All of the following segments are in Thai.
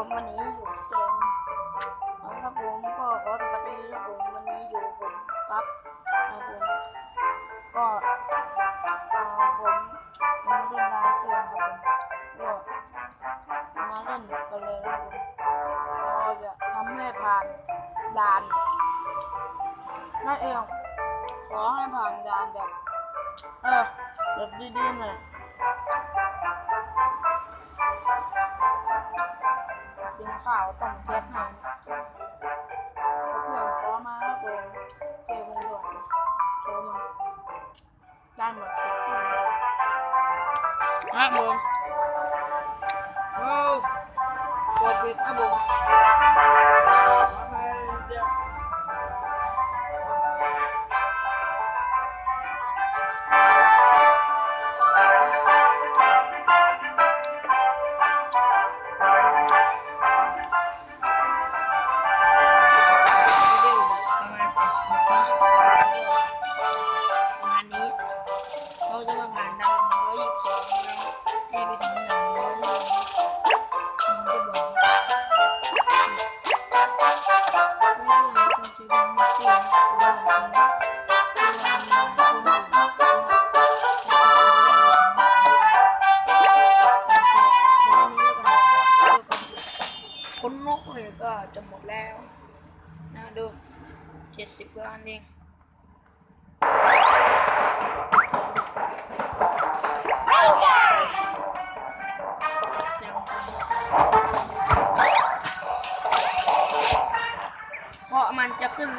ผมวันนี้อยู่เกมเอาครับผมก็ขอสวัสดีครับผมวันนี้อยู่ผมปั๊บครับผมก็เอาผมมาเล่นร้านเกมครับผมก็มาเล่นกันเลยครับผมเราจะทำให้ผ่านด่านนั่นเองขอให้ผ่านด่านแบบเออแบบดีๆหน่อย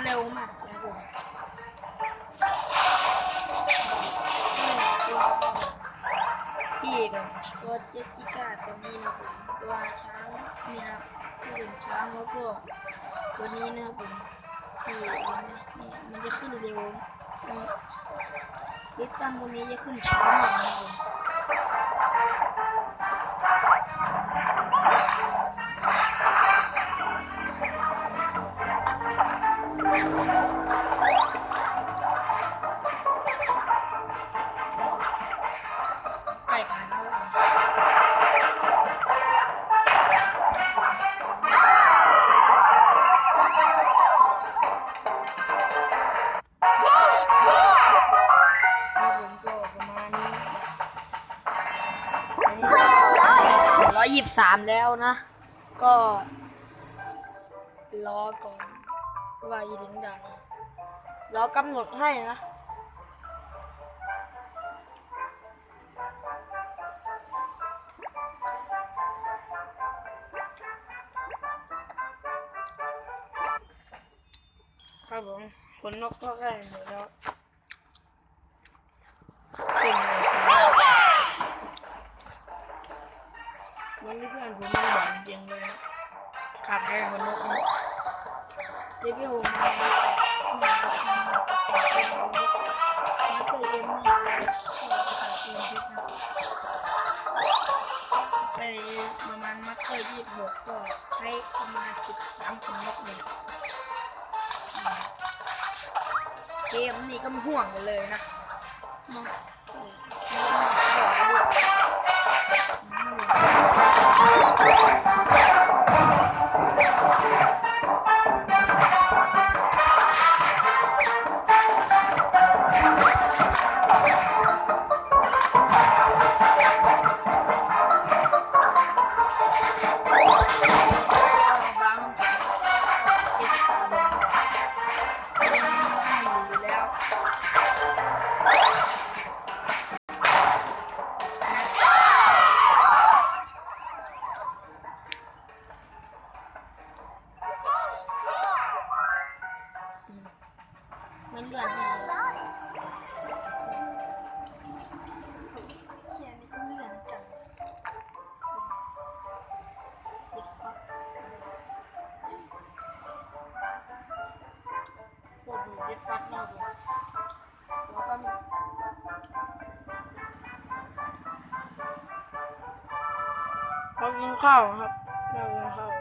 เร็วมากนะผมที่แบบตัวเจสสิก้าตัวนี้นะผมตัวช้างนี่นะครับที่เป็นช้างแล้วก็ตัวนี้นะผมที่เนี่ยมันจะขึ้นเร็วลิตตันตัวนี้จะขึ้นช้าหน่อย สามแล้วนะ ก็รอก่อนว่าจะถึงด่านรอกำหนดให้นะครับผมขนนกก็ใกล้หมดแล้วเก่งเลย วันนี้เพื่อนผมม่บอกจริงเลยขาดแค่ขนนกนะเดี๋ยวพี่ผมมาเคยเอ็มนี่ไปประมาณมัดเคยยี่สิบหกก็ใช้ประมาณสิบสามขนนกเลยเกมนี้ก็ม่ห่วงกันเลยนะ เรากินข้าวครับเรากินข้าว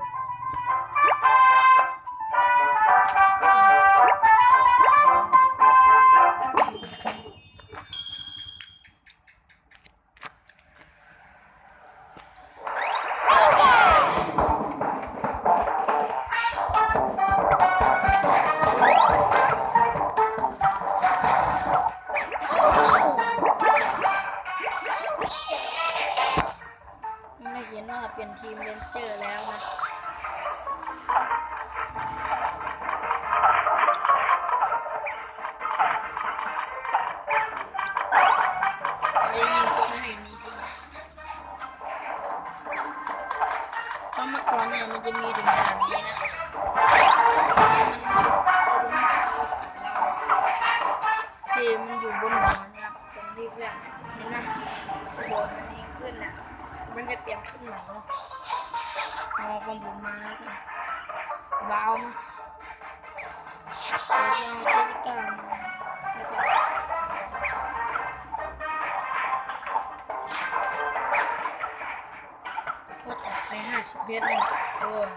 ยอ้ย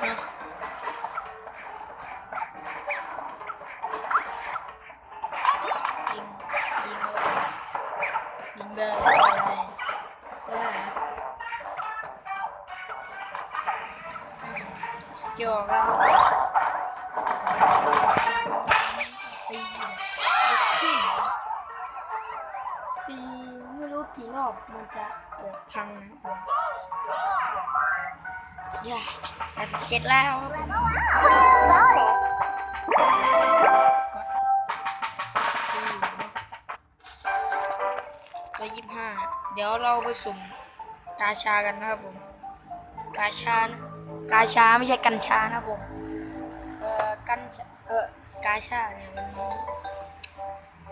เนาะยิงยิงเลยยิงเบอร์อะไรใช่สกิลเราตีตีตีไม่รู้กี่รอบมันจะเกิดพังนะ อย่าแต่สิบเจ็ดแล้วก็ยี่สิบห้าเดี๋ยวเราไปสุ่มกาชากันนะครับผม กาชานะกาชาไม่ใช่กัญชานะครับผม เอ่อ กัญชา เอ่อ กาชาเนี่ยมัน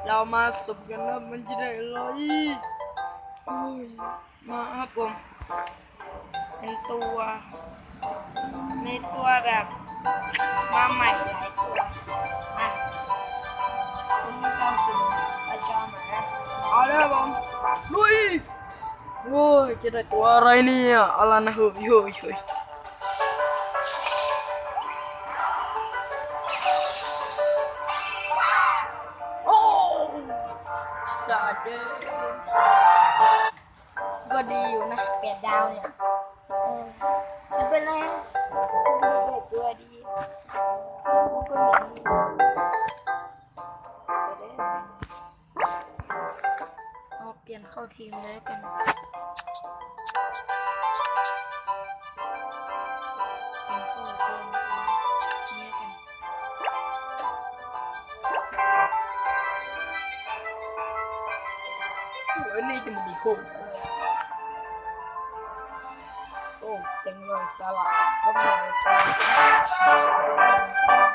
เรามาสุ่มกันนะมันจะได้อะไรอุ้ยมาครับผม เป็นตัวในตัวแบบมาใหม่หลายตัวอะคุณต้องซื้ออาชามาเอาเลยครับผมลุยโว้ยจะได้ตัวอะไรเนี่ยอะไรนะเฮ้ยเฮ้ยเฮ้ยโอ้สาดเลยก็ดีอยู่นะเปลี่ยนดาวเนี่ยเออไม่ เป็นไรดีเด็ดตัวดีก็เหมือนเอาเปลี่ยนเข้าทีมเลยกันเปลี่ยนเข้าทีมนี้กันเออนี่จะมันดีโหดโเซ็งเลยส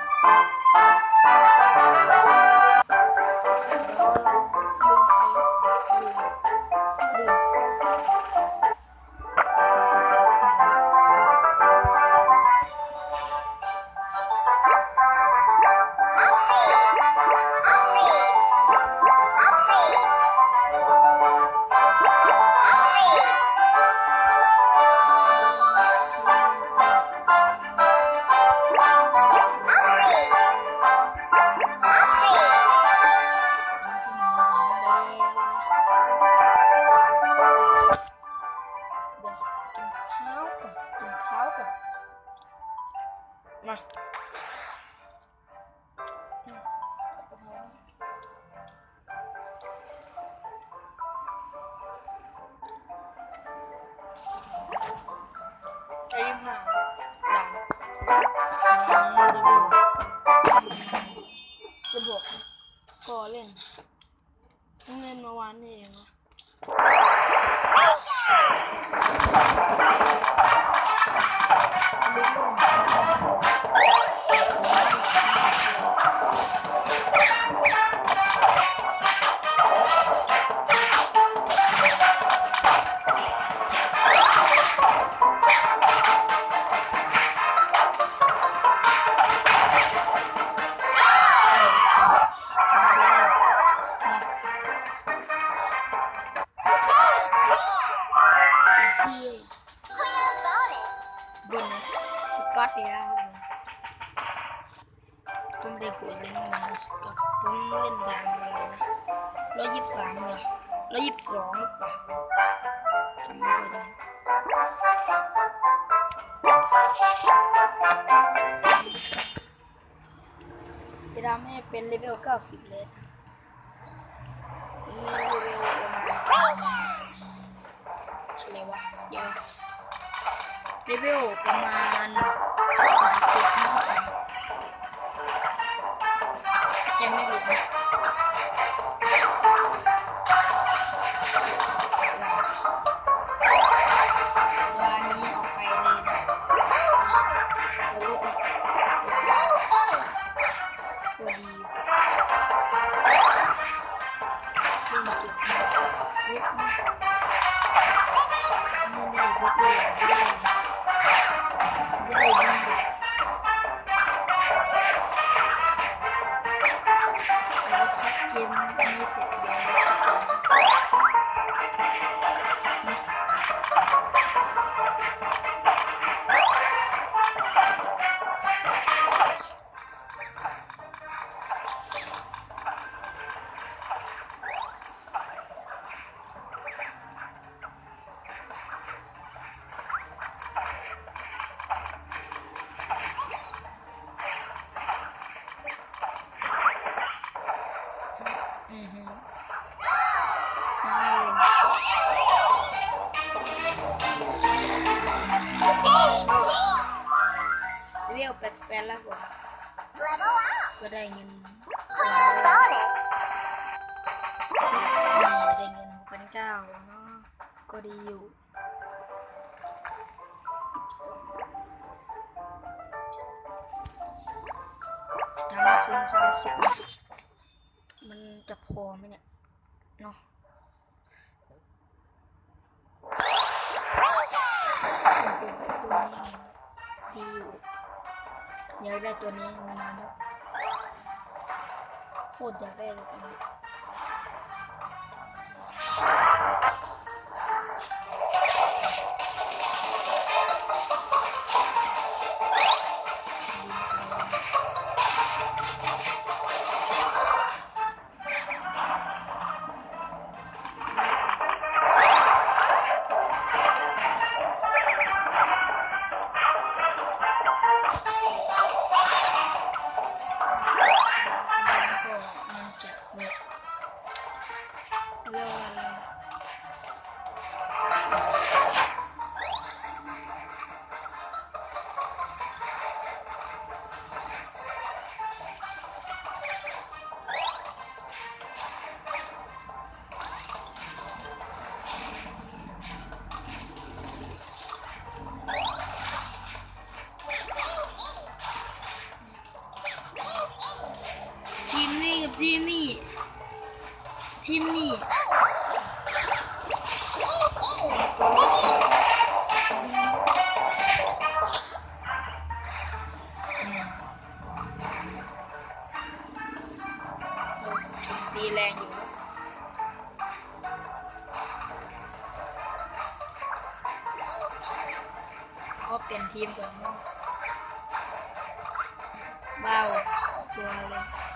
ม รอร้อยยี่สิบสองเปล่าจำไม่ได้จะทำให้เป็นเลเวลเก้าสิบเลยนะเลเวลประมาณวะเดี๋ยวเลเวลประมาณ รียวแปดแปดแล้วผม Level up. ก็ได้เงินได้เงินหกพันเก้าเนาะก็ดีอยู่ทำชิ้นสามสิบมันจะพอไหมเนี่ยเนาะ อยากได้ตัวนี้มานานแล้วโคตรอยากได้เลย ก็เปลี่ยนทีมก่อนเนาะเบาตัวเลย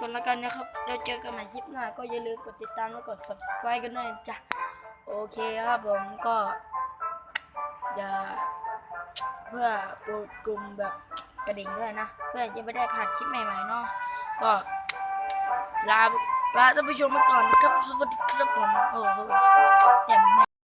ก่อนแล้วกันนะครับ เราเจอกันใหม่คลิปหน้า ก็อย่าลืมกดติดตามและกด subscribe กันด้วยจ้ะ โอเคครับผมก็จะเพื่อกดกลุ่มแบบกระดิ่งด้วยนะ เพื่อจะไม่ได้พลาดคลิปใหม่ๆเนาะ ก็ลาลาท่านผู้ชมไปก่อนนะครับ สวัสดีครับผม โอ้โหเต็ม